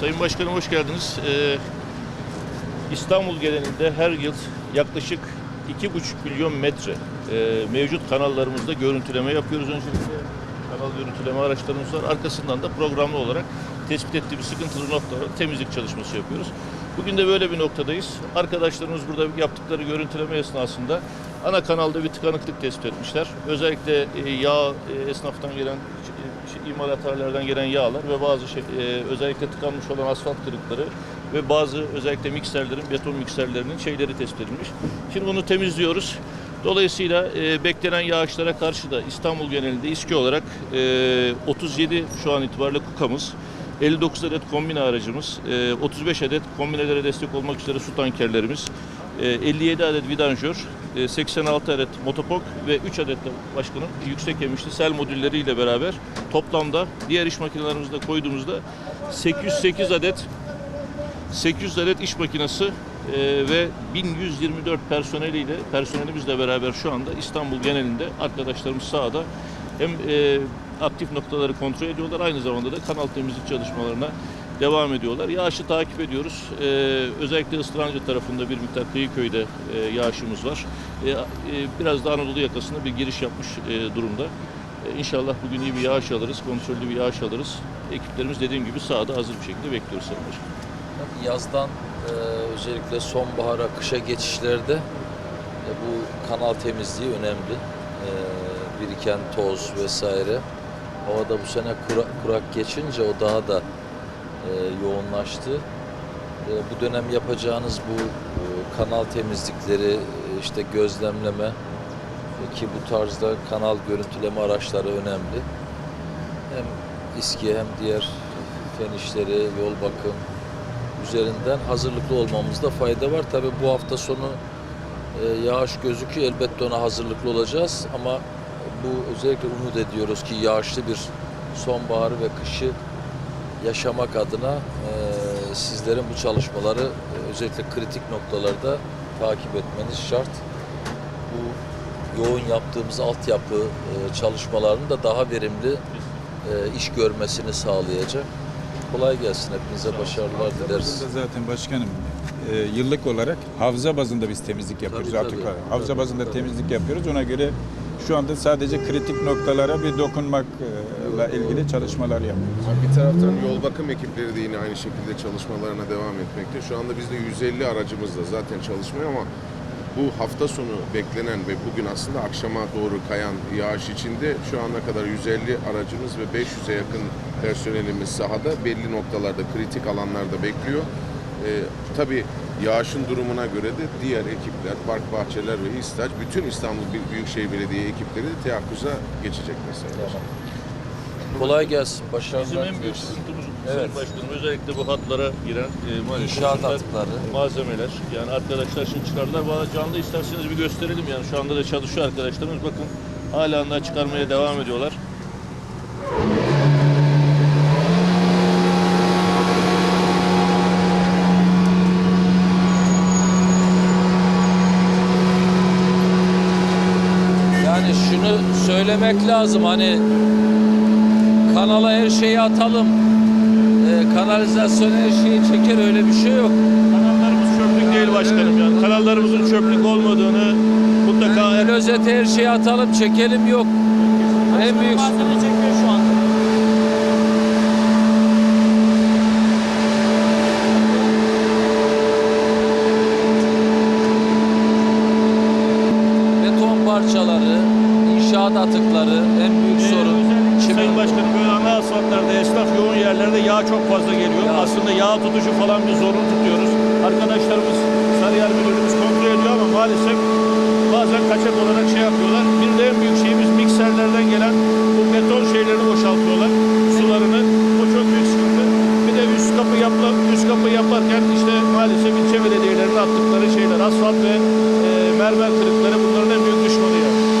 Sayın Başkanım hoş geldiniz. Ee, İstanbul genelinde her yıl yaklaşık 2,5 milyon metre e, mevcut kanallarımızda görüntüleme yapıyoruz öncelikle. Kanal görüntüleme araçlarımız var. Arkasından da programlı olarak tespit ettiğimiz sıkıntılı noktalara temizlik çalışması yapıyoruz. Bugün de böyle bir noktadayız. Arkadaşlarımız burada yaptıkları görüntüleme esnasında ana kanalda bir tıkanıklık tespit etmişler. Özellikle e, yağ e, esnaftan gelen imalathanelerden gelen yağlar ve bazı şey, e, özellikle tıkanmış olan asfalt kırıkları ve bazı özellikle mikserlerin, beton mikserlerinin şeyleri tespit edilmiş. Şimdi bunu temizliyoruz. Dolayısıyla e, beklenen yağışlara karşı da İstanbul genelinde İSKİ olarak e, 37 şu an itibariyle kukamız, 59 adet kombine aracımız, e, 35 adet kombinelere destek olmak üzere su tankerlerimiz, e, 57 adet vidanjör, e, 86 adet motopok ve 3 adet de başkanım yüksek emişli sel modülleriyle beraber toplamda diğer iş makinelerimizi koyduğumuzda 808 adet 800 adet iş makinesi e, ve 1124 personeliyle personelimizle beraber şu anda İstanbul genelinde arkadaşlarımız sahada hem e, aktif noktaları kontrol ediyorlar aynı zamanda da kanal temizlik çalışmalarına devam ediyorlar. Yağışı takip ediyoruz. E, özellikle Istırancı tarafında bir miktar Kıyıköy'de e, yağışımız var. E, e, biraz da Anadolu yakasında bir giriş yapmış e, durumda. E, İnşallah bugün iyi bir yağış alırız, kontrollü bir yağış alırız. Ekiplerimiz dediğim gibi sahada hazır bir şekilde bekliyoruz Sayın Başkanım. Yazdan e, özellikle sonbahara, kışa geçişlerde e, bu kanal temizliği önemli. E, biriken toz vesaire. Havada bu sene kurak, geçince o daha da yoğunlaştı. Bu dönem yapacağınız bu kanal temizlikleri, işte gözlemleme ki bu tarzda kanal görüntüleme araçları önemli. Hem İSKİ hem diğer fen işleri, yol bakım, üzerinden hazırlıklı olmamızda fayda var. Tabii bu hafta sonu e, yağış gözüküyor. Elbette ona hazırlıklı olacağız ama bu özellikle umut ediyoruz ki yağışlı bir sonbaharı ve kışı yaşamak adına e, sizlerin bu çalışmaları e, özellikle kritik noktalarda takip etmeniz şart. Yoğun yaptığımız altyapı e, çalışmalarının da daha verimli e, iş görmesini sağlayacak. Kolay gelsin. Hepinize başarılar dileriz. Zaten başkanım e, yıllık olarak havza bazında biz temizlik yapıyoruz Tabii, artık. tabii. Havza Tabii, bazında tabii. temizlik yapıyoruz. Ona göre şu anda sadece kritik noktalara bir dokunmakla ilgili çalışmalar yapıyoruz. Bir taraftan yol bakım ekipleri de yine aynı şekilde çalışmalarına devam etmekte. Şu anda bizde 150 aracımızla zaten çalışmıyor ama bu hafta sonu beklenen ve bugün aslında akşama doğru kayan yağış içinde şu ana kadar 150 aracımız ve 500'e yakın personelimiz sahada belli noktalarda, kritik alanlarda bekliyor. Ee, tabii yağışın durumuna göre de diğer ekipler, park bahçeler ve İstaç, bütün İstanbul Büyükşehir Belediye ekipleri de teyakkuza geçecek mesela. Kolay gelsin. Bizim Başarılar en büyük Evet. Sayın Başkanım özellikle bu hatlara giren e, maalesef İnşaat malzemeler. Yani arkadaşlar şimdi çıkardılar. Bana canlı isterseniz bir gösterelim yani şu anda da çalışıyor arkadaşlarımız. Bakın hala da çıkarmaya devam ediyorlar. Yani şunu söylemek lazım hani kanala her şeyi atalım. E, kanalizasyon her şeyi çeker öyle bir şey yok. Kanallarımız çöplük değil başkanım yani. Kanallarımızın çöplük olmadığını mutlaka Klozete her şeyi atalım çekelim yok. En büyük çekiyor şu anda. beton parçaları, inşaat atıkları en büyük sorun. Özellikle Çimen- Sayın Başkanım böyle ana esnaf yoğun yerlerde yağ çok fazla geliyor. Yağ. Aslında yağ tutuşu falan bir zorun tutuyoruz. Arkadaşlarımız Sarıyer Müdürlüğümüz kontrol ediyor ama maalesef bazen kaçak olarak şey yapıyorlar. Bir de en büyük şeyimiz mikserlerden gelen bu beton şeylerini boşaltıyorlar. Sularını. O çok büyük sıkıntı. Bir de üst kapı yapla, üst kapı yaparken işte maalesef ilçe belediyelerinin attıkları şeyler, asfalt ve e, mermer kırıkları bunların en büyük düşmanı yani.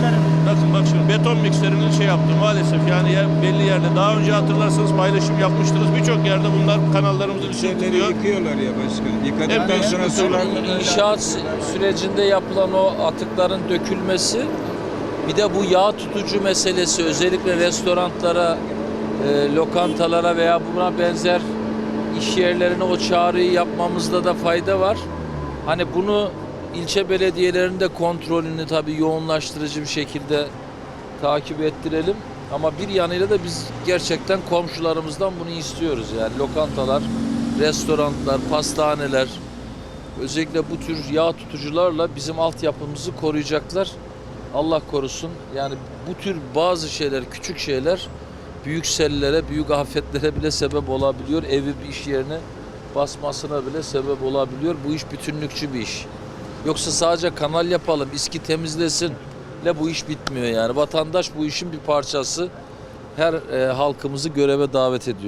Mikserlerin. Bakın bak şimdi beton mikserinin şey yaptı maalesef yani ya belli yerde. Daha önce hatırlarsanız paylaşım yapmıştınız. Birçok yerde bunlar kanallarımızın üstüne tutuluyor. yıkıyorlar ya başkanım. Yıkadıktan Hep sonra yıkıyorlar. sular böyle- İnşaat sürecinde yapılan o atıkların dökülmesi bir de bu yağ tutucu meselesi özellikle restoranlara, e, lokantalara veya buna benzer iş yerlerine o çağrıyı yapmamızda da fayda var. Hani bunu ilçe belediyelerinde kontrolünü tabii yoğunlaştırıcı bir şekilde takip ettirelim. Ama bir yanıyla da biz gerçekten komşularımızdan bunu istiyoruz. Yani lokantalar, restoranlar, pastaneler, özellikle bu tür yağ tutucularla bizim altyapımızı koruyacaklar. Allah korusun. Yani bu tür bazı şeyler, küçük şeyler büyük sellere, büyük afetlere bile sebep olabiliyor. Evi bir iş yerine basmasına bile sebep olabiliyor. Bu iş bütünlükçü bir iş. Yoksa sadece kanal yapalım, iski temizlesin le bu iş bitmiyor yani. Vatandaş bu işin bir parçası. Her e, halkımızı göreve davet ediyor.